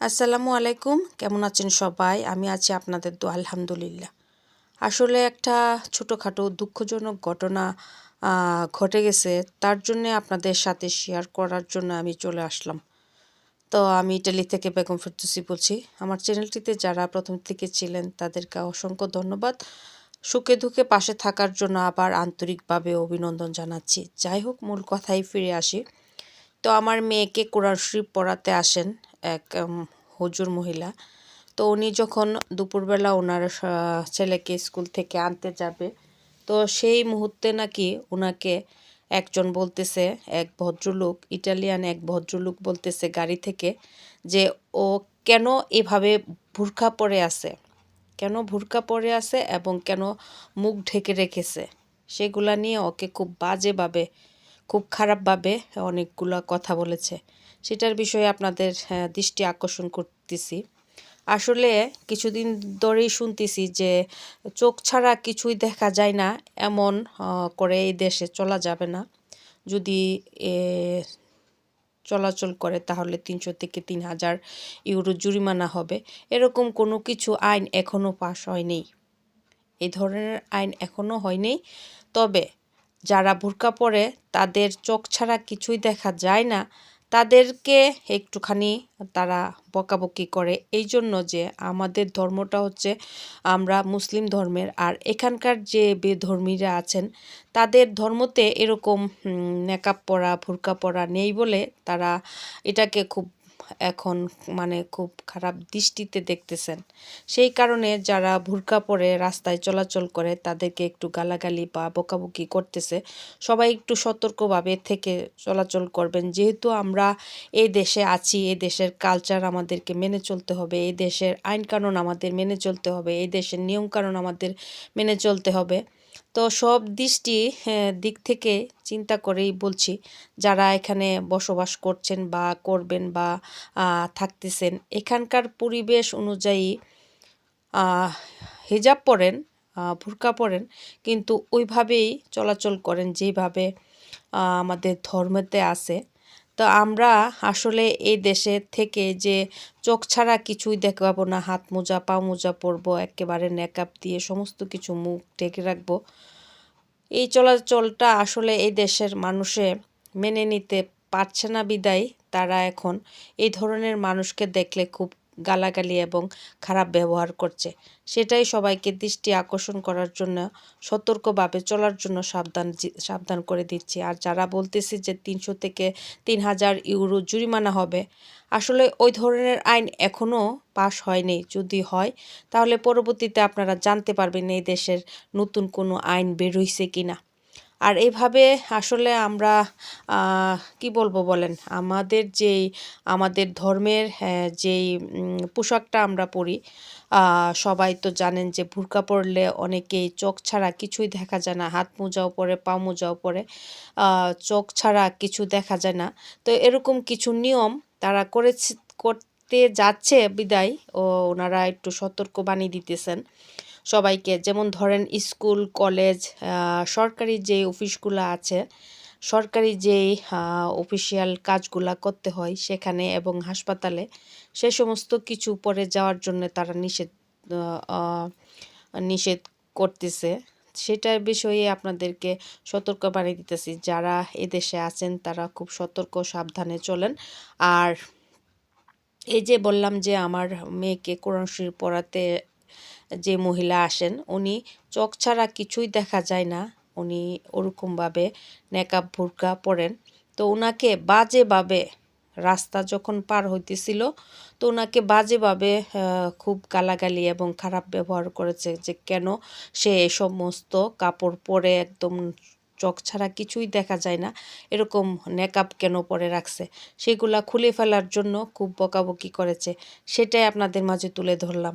আসসালামু আলাইকুম। কেমন আছেন সবাই? আমি আছি আপনাদের তো আলহামদুলিল্লাহ। আসলে একটা ছোটোখাটো দুঃখজনক ঘটনা ঘটে গেছে। তার জন্য আপনাদের সাথে শেয়ার করার জন্য আমি চলে আসলাম। তো আমি ইটালি থেকে বেগম ফেরদৌসি বলছি। আমার চ্যানেলটিতে যারা প্রথম থেকে ছিলেন, তাদেরকে অসংখ্য ধন্যবাদ। সুখে দুঃখে পাশে থাকার জন্য আবার আন্তরিকভাবে অভিনন্দন জানাচ্ছি। যাই হোক, মূল কথাই ফিরে আসি। তো আমার মেয়েকে কোরআন শরীফ পড়াতে আসেন। এক হুজুর মহিলা। তো উনি যখন দুপুরবেলা ওনার ছেলেকে স্কুল থেকে আনতে যাবে, তো সেই মুহূর্তে নাকি ওনাকে একজন বলতেছে, এক ভদ্রলোক, ইটালিয়ান এক ভদ্রলোক বলতেছে গাড়ি থেকে যে, ও কেন এভাবে বুরখা পরে আছে? কেন ভুরকা পরে আছে এবং কেন মুখ ঢেকে রেখেছে? সেগুলা নিয়ে ওকে খুব বাজেভাবে, খুব খারাপভাবে অনেকগুলা কথা বলেছে। সেটার বিষয়ে আপনাদের আহ, দৃষ্টি আকর্ষণ করতেছি। আসলে কিছুদিন ধরেই শুনতেছি যে চোখ ছাড়া কিছুই দেখা যায় না এমন করে এই দেশে চলা যাবে না। যদি এ, চলাচল করে তাহলে তিনশো থেকে তিন হাজার ইউরো জরিমানা হবে। এরকম কোনো কিছু আইন এখনও পাশ হয়নি। এই ধরনের আইন এখনও হয়নি। তবে যারা বোরকা পরে তাদের চোখ ছাড়া কিছুই দেখা যায় না তাদেরকে একটুখানি তারা বকাবকি করে। এই জন্য যে আমাদের ধর্মটা হচ্ছে আমরা মুসলিম ধর্মের। আর এখানকার যে বেধর্মীরা আছেন, তাদের ধর্মতে এরকম নেকাপ পরা ভুরকা পরা নেই বলে তারা এটাকে খুব এখন মানে খুব খারাপ দৃষ্টিতে দেখতেছেন। সেই কারণে যারা ভুরকা পরে রাস্তায় চলাচল করে, তাদেরকে একটু গালাগালি বা বকাবকি করতেছে। সবাই একটু সতর্কভাবে থেকে চলাচল করবেন। যেহেতু আমরা এই দেশে আছি, এই দেশের কালচার আমাদেরকে মেনে চলতে হবে, এই দেশের আইন কানুন আমাদের মেনে চলতে হবে, এই দেশের নিয়ম কানুন আমাদের মেনে চলতে হবে। তো সব দৃষ্টি হ্যাঁ, দিক থেকে চিন্তা করেই বলছি। যারা এখানে বসবাস করছেন বা করবেন বা থাকতেছেন এখানকার পরিবেশ অনুযায়ী হেজাব পরেন ভুরকা পরেন কিন্তু ওইভাবেই চলাচল করেন যেভাবে আমাদের ধর্মেতে আছে। তো আমরা আসলে এই দেশে থেকে যে চোখ ছাড়া কিছুই দেখাবো না, হাত মোজা, পা মোজা পরবো, একেবারে নেকআপ দিয়ে সমস্ত কিছু মুখ ঢেকে রাখব, এই চলাচলটা আসলে এই দেশের মানুষে মেনে নিতে পারছে না বিদায়, তারা এখন এই ধরনের মানুষকে দেখলে খুব গালাগালি এবং খারাপ ব্যবহার করছে। সেটাই সবাইকে দৃষ্টি আকর্ষণ করার জন্য, সতর্কভাবে চলার জন্য সাবধান সাবধান করে দিচ্ছি। আর যারা বলতেছি যে তিনশো থেকে তিন হাজার ইউরো জরিমানা হবে, আসলে ওই ধরনের আইন এখনও পাশ হয়নি। যদি হয়, তাহলে পরবর্তীতে আপনারা জানতে পারবেন এই দেশের নতুন কোনো আইন বের হইছে কিনা। আর এইভাবে আসলে আমরা কি বলব বলেন, আমাদের যেই, আমাদের ধর্মের যেই পোশাকটা আমরা পরি সবাই তো জানেন যে ভুরকা পরলে অনেকেই চোখ ছাড়া কিছুই দেখা যায় না, হাত মোজাও পরে, পা মোজাও পরে চোখ ছাড়া কিছু দেখা যায় না। তো এরকম কিছু নিয়ম তারা করেছে, করতে যাচ্ছে বিদায়, ও ওনারা একটু সতর্কবাণী দিতেছেন। সবাইকে। যেমন ধরেন স্কুল, কলেজ সরকারি যে অফিসগুলো আছে, সরকারি যেই অফিসিয়াল কাজগুলা করতে হয় সেখানে এবং হাসপাতালে, সে সমস্ত কিছু পরে যাওয়ার জন্য তারা নিষেধ নিষেধ করতেছে। সেটার বিষয়ে আপনাদেরকে সতর্ক বানিয়ে দিতেছি। যারা এদেশে আছেন তারা খুব সতর্ক, সাবধানে চলেন। আর এই যে বললাম যে আমার মেয়েকে কোরআন শরীফ পড়াতে যে মহিলা আসেন, উনি চোখ ছাড়া কিছুই দেখা যায় না। উনি ওরকমভাবে নেকাব ভুরকা পরেন। তো ওনাকে বাজেভাবে রাস্তা যখন পার হইতেছিল, তো ওনাকে বাজেভাবে খুব গালাগালি এবং খারাপ ব্যবহার করেছে যে কেন সে সমস্ত কাপড় পরে একদম চোখ ছাড়া কিছুই দেখা যায় না, এরকম নেকাব কেন পরে রাখছে? সেগুলা খুলে ফেলার জন্য খুব বকাবকি করেছে। সেটাই আপনাদের মাঝে তুলে ধরলাম।